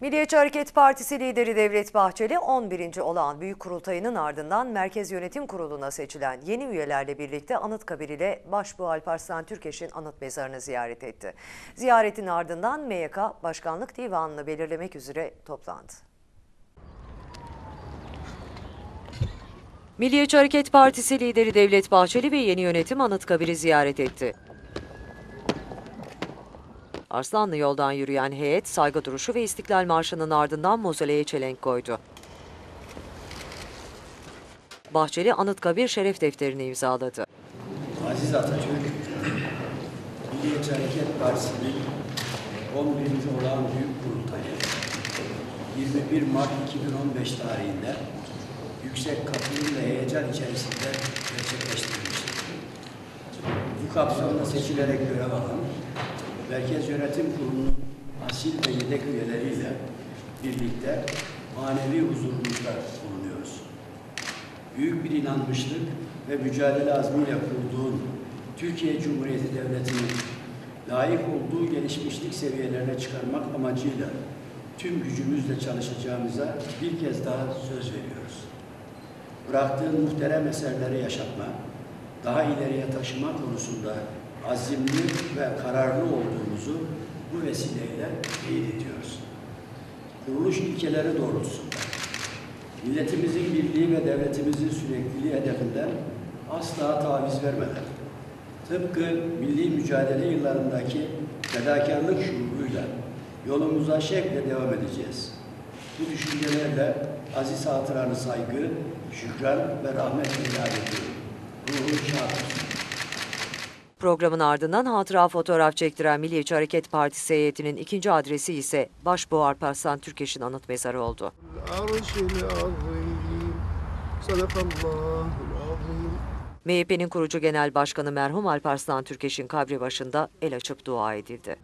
Milliyetçi Hareket Partisi lideri Devlet Bahçeli 11. olan büyük kurultayının ardından Merkez Yönetim Kurulu'na seçilen yeni üyelerle birlikte Anıtkabir ile Başbuğ Alparslan Türkeş'in anıt mezarını ziyaret etti. Ziyaretin ardından MYK Başkanlık Divanı'nı belirlemek üzere toplandı. Milliyetçi Hareket Partisi lideri Devlet Bahçeli ve yeni yönetim Anıtkabir'i ziyaret etti. Arslanlı yoldan yürüyen heyet saygı duruşu ve İstiklal Marşı'nın ardından mozoleye çelenk koydu. Bahçeli Anıtkabir şeref defterini imzaladı. Aziz Atatürk, Milliyetçi Hareket Partisi'nin 11. olağan büyük kurultayı 21 Mart 2015 tarihinde yüksek katılım ve heyecan içerisinde gerçekleştirilmiştir. Bu kapsamda seçilerek görev alan Merkez Yönetim Kurulu'nun asil ve yedek üyeleriyle birlikte manevi huzurumuzda bulunuyoruz büyük bir inanmışlık ve mücadele azmiyle kurduğun Türkiye Cumhuriyeti Devleti'nin layık olduğu gelişmişlik seviyelerine çıkarmak amacıyla tüm gücümüzle çalışacağımıza bir kez daha söz veriyoruz. Bıraktığın muhterem eserleri yaşatma, daha ileriye taşıma konusunda azimli ve kararlı olduğumuzu bu vesileyle teyit ediyoruz. Kuruluş ilkeleri doğrultusunda milletimizin birliği ve devletimizin sürekliliği hedefinden asla taviz vermeden, tıpkı milli mücadele yıllarındaki fedakarlık şuuruyla yolumuza şevkle devam edeceğiz. Bu düşüncelerle aziz hatıranı saygı, şükran ve rahmetle yad ediyorum. Ruhun olsun. Programın ardından hatıra fotoğraf çektiren Milliyetçi Hareket Partisi heyetinin ikinci adresi ise Başbuğ Alparslan Türkeş'in anıt mezarı oldu. MHP'nin kurucu genel başkanı merhum Alparslan Türkeş'in kabri başında el açıp dua edildi.